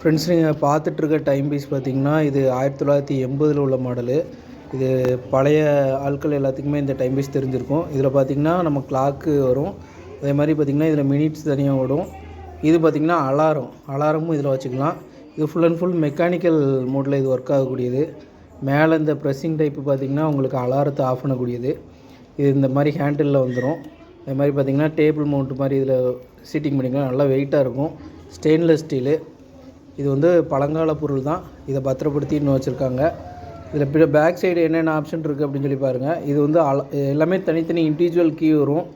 Friends நீங்கள் பார்த்துட்ருக்க time piece பார்த்தீங்கன்னா இது ஆயிரத்தி தொள்ளாயிரத்தி எண்பதில் உள்ள மாடலு இது பழைய ஆட்கள் எல்லாத்துக்குமே இந்த டைம் பீஸ் தெரிஞ்சிருக்கும். இதில் பார்த்தீங்கன்னா நம்ம கிளாக்கு வரும். அதே மாதிரி பார்த்திங்கன்னா இதில் மினிட்ஸ் தனியாக ஓடும். இது பார்த்தீங்கன்னா அலாரம் அலாரமும் இதில் வச்சுக்கலாம். இது ஃபுல் அண்ட் ஃபுல் மெக்கானிக்கல் மோடில் இது ஒர்க் ஆகக்கூடியது. மேலே இந்த ப்ரெஸ்ஸிங் டைப்பு பார்த்தீங்கன்னா உங்களுக்கு அலாரத்தை ஆஃப் பண்ணக்கூடியது. இது இந்த மாதிரி ஹேண்டிலில் வந்துடும் அதே மாதிரி பார்த்திங்கன்னா டேபிள் மவுண்ட் மாதிரி இதில் சீட்டிங் பண்ணிக்கலாம். நல்லா வெயிட்டாக இருக்கும். ஸ்டெயின்லெஸ் ஸ்டீலு இது வந்து பழங்கால பொருள் தான். இதை பத்திரப்படுத்தி இன்னும் வச்சுருக்காங்க. இதில் பிற பேக் சைடு என்னென்ன ஆப்ஷன் இருக்குது அப்படின்னு சொல்லி பாருங்கள் இது வந்து அல எல்லாமே தனித்தனி இண்டிவிஜுவல் கீ வரும்.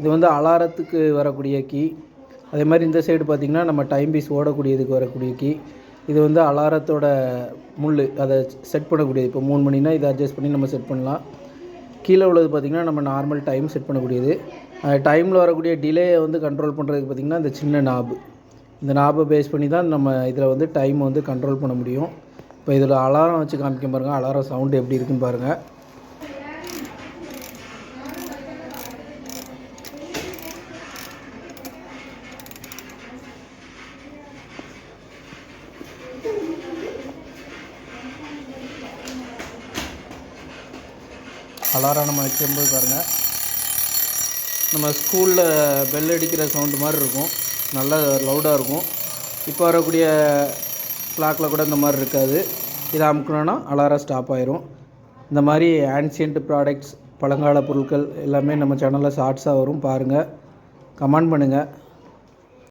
இது வந்து அலாரத்துக்கு வரக்கூடிய கீ அதே மாதிரி இந்த சைடு பார்த்திங்கன்னா நம்ம டைம் பீஸ் ஓடக்கூடியதுக்கு வரக்கூடிய கீ இது வந்து அலாரத்தோட முள் அதை செட் பண்ணக்கூடியது. இப்போ மூணு மணினா இதை அட்ஜஸ்ட் பண்ணி நம்ம செட் பண்ணலாம். கீழே உள்ளது பார்த்திங்கன்னா நம்ம நார்மல் டைம் செட் பண்ணக்கூடியது. டைமில் வரக்கூடிய டிலேயை வந்து கண்ட்ரோல் பண்ணுறதுக்கு பார்த்திங்கன்னா இந்த சின்ன நாபு இந்த நாபை பேஸ் பண்ணி தான் நம்ம இதில் வந்து டைம் வந்து கண்ட்ரோல் பண்ண முடியும். இப்போ இதில் அலாரம் வச்சு காமிக்க பாருங்கள் அலாரம் சவுண்டு எப்படி இருக்குன்னு பாருங்கள் அலாரம் நம்ம வைக்கும்போது பாருங்கள் நம்ம ஸ்கூலில் பெல் அடிக்கிற சவுண்டு மாதிரி இருக்கும். நல்லா லவுடாக இருக்கும். இப்போ வரக்கூடிய கிளாக்கில் கூட இந்த மாதிரி இருக்காது. இதை அமுக்கணுன்னா அலாரம் ஸ்டாப் ஆயிரும். இந்த மாதிரி ஆன்சியன்ட் ப்ராடக்ட்ஸ் பழங்கால பொருட்கள் எல்லாமே நம்ம சேனலில் ஷார்ட்ஸாக வரும். பாருங்கள் கமெண்ட் பண்ணுங்கள்